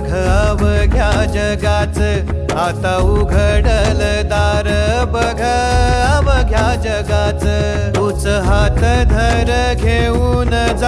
बघ अवघ्या जगाच. आता उघडल दार बघ अवघ्या जगाच. तूच हात धर घेऊन जा.